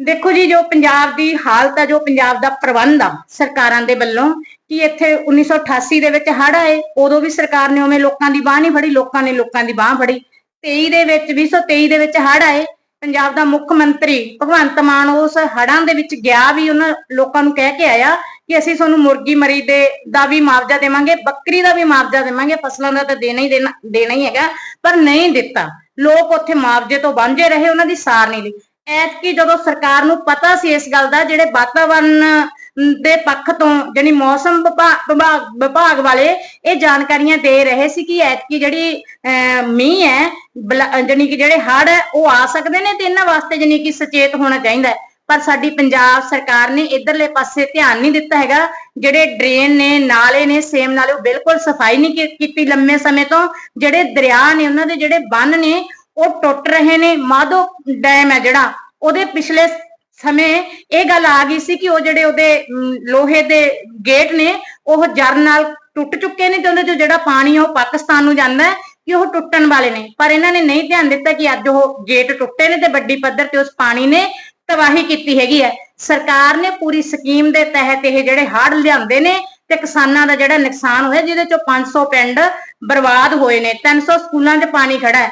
ਦੇਖੋ ਜੀ, ਜੋ ਪੰਜਾਬ ਦੀ ਹਾਲਤ ਆ, ਜੋ ਪੰਜਾਬ ਦਾ ਪ੍ਰਬੰਧ ਆ, ਸਰਕਾਰਾਂ ਦੇ ਵੱਲੋਂ, ਕਿ ਇੱਥੇ 1988 ਦੇ ਵਿੱਚ ਹੜ੍ਹ ਆਏ, ਉਦੋਂ ਵੀ ਸਰਕਾਰ ਨੇ ਉਵੇਂ ਲੋਕਾਂ ਦੀ ਬਾਹ ਨਹੀਂ ਫੜੀ, ਲੋਕਾਂ ਨੇ ਲੋਕਾਂ ਦੀ ਬਾਹ ਫੜੀ। 23 ਦੇ ਵਿੱਚ 2023 ਦੇ ਵਿੱਚ ਹੜ੍ਹ ਆਏ, ਪੰਜਾਬ ਦਾ ਮੁੱਖ ਮੰਤਰੀ ਭਗਵੰਤ ਮਾਨ ਉਸ ਹੜ੍ਹਾਂ ਦੇ ਵਿੱਚ ਗਿਆ ਵੀ, ਉਹਨਾਂ ਲੋਕਾਂ ਨੂੰ ਕਹਿ ਕੇ ਆਇਆ ਕਿ ਅਸੀਂ ਤੁਹਾਨੂੰ ਮੁਰਗੀ ਮਰੀ ਦੇ ਦਾ ਵੀ ਮੁਆਵਜ਼ਾ ਦੇਵਾਂਗੇ, ਬੱਕਰੀ ਦਾ ਵੀ ਮੁਆਵਜ਼ਾ ਦੇਵਾਂਗੇ, ਫਸਲਾਂ ਦਾ ਤਾਂ ਦੇਣਾ ਹੀ ਦੇਣਾ ਦੇਣਾ ਹੀ ਹੈਗਾ, ਪਰ ਨਹੀਂ ਦਿੱਤਾ। ਲੋਕ ਉੱਥੇ ਮੁਆਵਜ਼ੇ ਤੋਂ ਵਾਂਝੇ ਰਹੇ, ਉਹਨਾਂ ਦੀ ਸਾਰ ਨਹੀਂ ਲਈ। ਐਤਕੀ ਜਦੋਂ ਸਰਕਾਰ ਨੂੰ ਪਤਾ ਸੀ ਇਸ ਗੱਲ ਦਾ, ਜਿਹੜੇ ਵਾਤਾਵਰਣ ਦੇ ਪੱਖ ਤੋਂ, ਜਾਣੀ ਮੌਸਮ ਵਿਭਾਗ ਵਾਲੇ ਇਹ ਜਾਣਕਾਰੀਆਂ ਦੇ ਰਹੇ ਸੀ ਕਿ ਐਤਕੀ ਜਿਹੜੀ ਮੀਂਹ ਹੈ, ਬਲਾ- ਕਿ ਜਿਹੜੇ ਹੜ੍ਹ ਉਹ ਆ ਸਕਦੇ ਨੇ ਤੇ ਇਹਨਾਂ ਵਾਸਤੇ ਜਾਣੀ ਕਿ ਸੁਚੇਤ ਹੋਣਾ ਚਾਹੀਦਾ ਹੈ। ਪਰ ਸਾਡੀ ਪੰਜਾਬ ਸਰਕਾਰ ਨੇ ਇਧਰਲੇ ਪਾਸੇ ਧਿਆਨ ਨਹੀਂ ਦਿੱਤਾ ਹੈਗਾ। ਜਿਹੜੇ ਡਰੇਨ ਨੇ, ਨਾਲੇ ਨੇ, ਸੇਮ ਨਾਲੇ ਉਹ ਬਿਲਕੁਲ ਸਫ਼ਾਈ ਨਹੀਂ ਕੀਤੀ ਲੰਮੇ ਸਮੇਂ ਤੋਂ। ਜਿਹੜੇ ਦਰਿਆ ਨੇ, ਉਹਨਾਂ ਦੇ ਜਿਹੜੇ ਬੰਨ ਨੇ ਉਹ ਟੁੱਟ ਰਹੇ ਨੇ, ਮਾਧੋ ਡੈਮ ਹੈ ਜਿਹੜਾ, ਉਹਦੇ ਪਿਛਲੇ ਸਮੇਂ ਇਹ ਗੱਲ ਆ ਗਈ ਸੀ ਕਿ ਉਹ ਜਿਹੜੇ ਉਹਦੇ ਲੋਹੇ ਦੇ ਗੇਟ ਨੇ, ਉਹ ਜਰ ਨਾਲ ਟੁੱਟ ਚੁੱਕੇ ਨੇ ਤੇ ਉਹਦੇ ਚੋਂ ਜਿਹੜਾ ਪਾਣੀ ਆ ਉਹ ਪਾਕਿਸਤਾਨ ਨੂੰ ਜਾਂਦਾ ਕਿ ਉਹ ਟੁੱਟਣ ਵਾਲੇ ਨੇ। ਪਰ ਇਹਨਾਂ ਨੇ ਨਹੀਂ ਧਿਆਨ ਦਿੱਤਾ ਕਿ ਅੱਜ ਉਹ ਗੇਟ ਟੁੱਟੇ ਨੇ ਤੇ ਵੱਡੀ ਪੱਧਰ ਤੇ ਉਸ ਪਾਣੀ ਨੇ ਤਬਾਹੀ ਕੀਤੀ ਹੈਗੀ ਹੈ। ਸਰਕਾਰ ਨੇ ਪੂਰੀ ਸਕੀਮ ਦੇ ਤਹਿਤ ਇਹ ਜਿਹੜੇ ਹੜ੍ਹ ਲਿਆਂਦੇ ਨੇ ਤੇ ਕਿਸਾਨਾਂ ਦਾ ਜਿਹੜਾ ਨੁਕਸਾਨ ਹੋਇਆ, ਜਿਹਦੇ ਚੋਂ 500 ਪਿੰਡ ਬਰਬਾਦ ਹੋਏ ਨੇ 300 ਸਕੂਲਾਂ 'ਚ ਪਾਣੀ ਖੜਾ ਹੈ।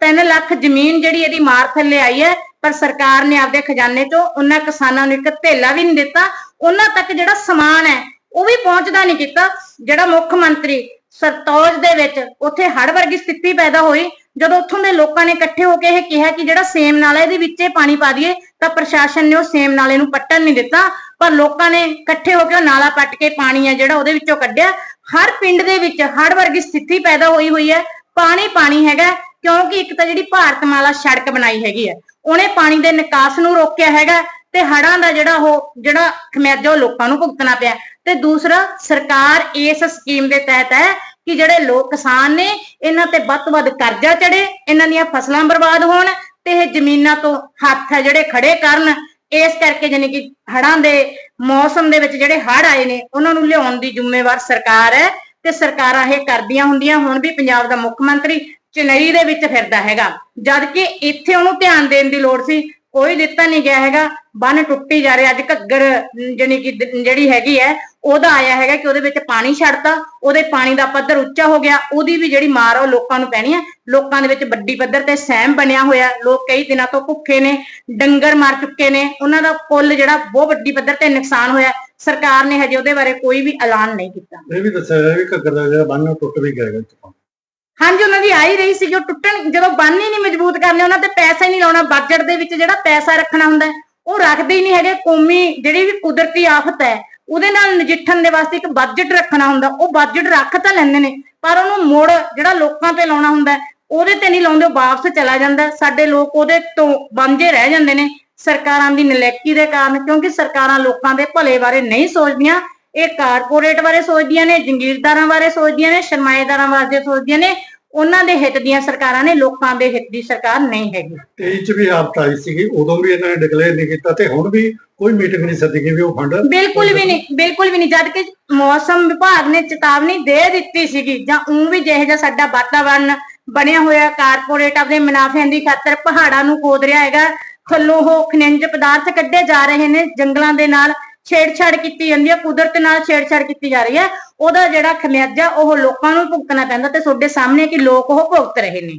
3 ਲੱਖ ਜ਼ਮੀਨ ਜਿਹੜੀ ਇਹਦੀ ਮਾਰ ਥੱਲੇ ਆਈ ਹੈ, ਪਰ ਸਰਕਾਰ ਨੇ ਆਪਦੇ ਖਜ਼ਾਨੇ 'ਚੋਂ ਉਹਨਾਂ ਕਿਸਾਨਾਂ ਨੂੰ ਇੱਕ ਧੇਲਾ ਵੀ ਨਹੀਂ ਦਿੱਤਾ। ਉਹਨਾਂ ਤੱਕ ਜਿਹੜਾ ਸਮਾਨ ਹੈ, ਉਹ ਵੀ ਪਹੁੰਚਦਾ ਨਹੀਂ ਕੀਤਾ। ਜਿਹੜਾ ਮੁੱਖ ਮੰਤਰੀ ਸਰਤੌਜ ਦੇ ਵਿੱਚ ਉੱਥੇ ਹੜ੍ਹ ਵਰਗੀ ਸਥਿਤੀ ਪੈਦਾ ਹੋਈ, ਜਦੋਂ ਉੱਥੋਂ ਦੇ ਲੋਕਾਂ ਨੇ ਇਕੱਠੇ ਹੋ ਕੇ ਇਹ ਕਿਹਾ ਕਿ ਜਿਹੜਾ ਸੇਮ ਨਾਲਾ ਇਹਦੇ ਵਿੱਚੇ ਪਾਣੀ ਪਾ ਦਈਏ, ਤਾਂ ਪ੍ਰਸ਼ਾਸਨ ਨੇ ਉਹ ਸੇਮ ਨਾਲੇ ਨੂੰ ਪੱਟਣ ਨਹੀਂ ਦਿੱਤਾ। ਪਰ ਲੋਕਾਂ ਨੇ ਇਕੱਠੇ ਹੋ ਕੇ ਉਹ ਨਾਲਾ ਪੱਟ ਕੇ ਪਾਣੀ ਹੈ ਜਿਹੜਾ ਉਹਦੇ ਵਿੱਚੋਂ ਕੱਢਿਆ। ਹਰ ਪਿੰਡ ਦੇ ਵਿੱਚ ਹੜ੍ਹ ਵਰਗੀ ਸਥਿਤੀ ਪੈਦਾ ਹੋਈ ਹੋਈ ਹੈ। ਪਾਣੀ ਪਾਣੀ ਹੈਗਾ। ਕਿਉਂਕਿ ਇੱਕ ਤਾਂ ਜਿਹੜੀ ਭਾਰਤ ਮਾਲਾ ਸੜਕ ਬਣਾਈ ਹੈਗੀ ਹੈ, ਉਹਨੇ ਪਾਣੀ ਦੇ ਨਿਕਾਸ ਨੂੰ ਰੋਕਿਆ ਹੈਗਾ ਤੇ ਹੜਾਂ ਦਾ ਜਿਹੜਾ ਉਹ, ਜਿਹੜਾ ਖਮਿਆਜਾ ਉਹ ਲੋਕਾਂ ਨੂੰ ਭੁਗਤਣਾ ਪਿਆ ਤੇ ਦੂਸਰਾ, ਸਰਕਾਰ ਇਸ ਸਕੀਮ ਦੇ ਤਹਿਤ ਹੈ ਕਿ ਜਿਹੜੇ ਲੋਕ ਕਿਸਾਨ ਨੇ, ਇਹਨਾਂ ਤੇ ਵੱਧ ਤੋਂ ਵੱਧ ਕਰਜ਼ਾ ਚੜੇ ਇਹਨਾਂ ਦੀਆਂ ਫਸਲਾਂ ਬਰਬਾਦ ਹੋਣ ਤੇ ਇਹ ਜ਼ਮੀਨਾਂ ਤੋਂ ਹੱਥ ਹੈ ਜਿਹੜੇ ਖੜੇ ਕਰਨ। ਇਸ ਕਰਕੇ ਜਾਣੀ ਕਿ ਹੜਾਂ ਦੇ ਮੌਸਮ ਦੇ ਵਿੱਚ ਜਿਹੜੇ ਹੜ ਆਏ ਨੇ, ਉਹਨਾਂ ਨੂੰ ਲਿਆਉਣ ਦੀ ਜ਼ਿੰਮੇਵਾਰ ਸਰਕਾਰ ਹੈ ਤੇ ਸਰਕਾਰਾਂ ਇਹ ਕਰਦੀਆਂ ਹੁੰਦੀਆਂ ਹੁਣ ਵੀ ਪੰਜਾਬ ਦਾ ਮੁੱਖ ਮੰਤਰੀ ਚੇਨਈ ਦੇ ਵਿੱਚ ਫਿਰਦਾ ਹੈਗਾ। ਜਦ ਕਿ ਇੱਥੇ ਉਹਨੂੰ ਧਿਆਨ ਦੇਣ ਦੀ ਲੋੜ ਸੀ ਕੋਈ ਦਿੱਤਾ ਨਹੀਂ ਗਿਆ ਹੈਗਾ। ਬੰਨ ਟੁੱਟੀ ਜਾ ਰਿਹਾ ਅੱਜ ਘੱਗਰ ਅਮ, ਕਿ ਜਿਹੜੀ ਹੈਗੀ ਹੈ ਉਹਦਾ ਆਇਆ ਹੈਗਾ ਕਿ ਉਹਦੇ ਵਿੱਚ ਪਾਣੀ ਛੱਡਤਾ ਉਹਦੇ ਪਾਣੀ ਦਾ ਪੱਧਰ ਉੱਚਾ ਹੋ ਗਿਆ ਉਹਦੀ ਵੀ ਜਿਹੜੀ ਮਾਰ ਉਹ ਲੋਕਾਂ ਨੂੰ ਪੈਣੀ ਹੈ ਲੋਕਾਂ ਦੇ ਵਿੱਚ ਵੱਡੀ ਪੱਧਰ ਤੇ ਸਹਿਮ ਬਣਿਆ ਹੋਇਆ। ਲੋਕ ਕਈ ਦਿਨਾਂ ਤੋਂ ਭੁੱਖੇ ਨੇ ਡੰਗਰ ਮਰ ਚੁੱਕੇ ਨੇ ਉਹਨਾਂ ਦਾ ਕੁੱਲ ਜਿਹੜਾ ਬਹੁਤ ਵੱਡੀ ਪੱਧਰ ਤੇ ਨੁਕਸਾਨ ਹੋਇਆ। ਸਰਕਾਰ ਨੇ ਹਜੇ ਉਹਦੇ ਬਾਰੇ ਕੋਈ ਵੀ ਐਲਾਨ ਨਹੀਂ ਕੀਤਾ। ਇਹ ਵੀ ਦੱਸਿਆ ਗਿਆ ਵੀ ਘੱਗਰ ਦਾ ਜਿਹੜਾ ਬੰਨ ਟੁੱਟ ਵੀ ਗਿਆ ਹੈਗਾ। ਹਾਂਜੀ, ਉਹਨਾਂ ਦੀ ਆ ਹੀ ਰਹੀ ਸੀ ਕਿ ਉਹ ਟੁੱਟਣ, ਜਦੋਂ ਬੰਨ ਹੀ ਨਹੀਂ ਮਜ਼ਬੂਤ ਕਰਨੇ, ਉਹਨਾਂ ਤੇ ਪੈਸਾ ਹੀ ਨਹੀਂ ਲਾਉਣਾ ਬਜਟ ਦੇ ਵਿੱਚ ਜਿਹੜਾ ਪੈਸਾ ਰੱਖਣਾ ਹੁੰਦਾ ਉਹ ਰੱਖਦੇ ਹੀ ਨਹੀਂ ਹੈਗੇ, ਕੌਮੀ ਜਿਹੜੀ ਵੀ ਕੁਦਰਤੀ ਆਫਤ ਹੈ, ਉਹਦੇ ਨਾਲ ਨਜਿੱਠਣ ਦੇ ਵਾਸਤੇ ਇੱਕ ਬਜਟ ਰੱਖਣਾ ਹੁੰਦਾ, ਉਹ ਬਜਟ ਰੱਖ ਤਾਂ ਲੈਂਦੇ ਨੇ, ਪਰ ਉਹਨੂੰ ਮੁੜ ਜਿਹੜਾ ਲੋਕਾਂ ਤੇ ਲਾਉਣਾ ਹੁੰਦਾ ਉਹਦੇ ਤੇ ਨਹੀਂ ਲਾਉਂਦੇ, ਉਹ ਵਾਪਸ ਚਲਾ ਜਾਂਦਾ ਸਾਡੇ ਲੋਕ ਉਹਦੇ ਤੋਂ ਵਾਂਝੇ ਰਹਿ ਜਾਂਦੇ ਨੇ, ਸਰਕਾਰਾਂ ਦੀ ਨਲੈਕੀ ਦੇ ਕਾਰਨ, ਕਿਉਂਕਿ ਸਰਕਾਰਾਂ ਲੋਕਾਂ ਦੇ ਭਲੇ ਬਾਰੇ ਨਹੀਂ ਸੋਚਦੀਆਂ ਇਹ ਕਾਰਪੋਰੇਟ ਬਾਰੇ ਸੋਚਦੀਆਂ ਨੇ ਜੰਗੀਰਦਾਰਾਂ ਬਾਰੇ ਸੋਚਦੀਆਂ ਨੇ ਸਰਮਾਏਦਾਰਾਂ ਬਾਰੇ ਸੋਚਦੀਆਂ ਨੇ ਉਹਨਾਂ ਦੇ ਹਿੱਤ ਦੀਆਂ ਸਰਕਾਰਾਂ ਨੇ ਲੋਕਾਂ ਦੇ ਹਿੱਤ ਦੀ ਸਰਕਾਰ ਨਹੀਂ ਹੈਗੀ। 23 ਚ ਵੀ ਆਫਤ ਆਈ ਸੀਗੀ ਉਦੋਂ ਵੀ ਇਹਨਾਂ ਨੇ ਡਿਕਲੇਅਰ ਨਹੀਂ ਕੀਤਾ ਤੇ ਹੁਣ ਵੀ ਕੋਈ ਮੀਟਿੰਗ ਨਹੀਂ ਸੱਦੀ ਗਈ ਵੀ ਉਹ ਫੰਡ ਬਿਲਕੁਲ ਵੀ ਨਹੀਂ ਬਿਲਕੁਲ ਵੀ ਨਹੀਂ ਜਦ ਕਿ ਮੌਸਮ ਵਿਭਾਗ ਨੇ ਚੇਤਾਵਨੀ ਦੇ ਦਿੱਤੀ ਸੀਗੀ ਜਾਂ ਉਂ ਵੀ ਜਿਹੇ ਜਿਹਾ ਸਾਡਾ ਵਾਤਾਵਰਣ ਬਣਿਆ ਹੋਇਆ ਕਾਰਪੋਰੇਟ ਆਪਣੇ ਮੁਨਾਫਿਆਂ ਦੀ ਖਾਤਰ ਪਹਾੜਾਂ ਨੂੰ ਖੋਦ ਰਿਹਾ ਹੈਗਾ ਥੱਲੋਂ ਉਹ ਖਣਿਜ ਪਦਾਰਥ ਕੱਢੇ ਜਾ ਰਹੇ ਨੇ ਜੰਗਲਾਂ ਦੇ ਨਾਲ ਛੇੜਛਾੜ ਕੀਤੀ ਜਾਂਦੀ ਹੈ ਕੁਦਰਤ ਨਾਲ ਛੇੜਛਾੜ ਕੀਤੀ ਜਾ ਰਹੀ ਹੈ ਉਹਦਾ ਜਿਹੜਾ ਖਮਿਆਜਾ, ਉਹ ਲੋਕਾਂ ਨੂੰ ਭੁਗਤਣਾ ਪੈਂਦਾ ਤੇ ਤੁਹਾਡੇ ਸਾਹਮਣੇ ਕਿ ਲੋਕ ਉਹ ਭੁਗਤ ਰਹੇ ਨੇ।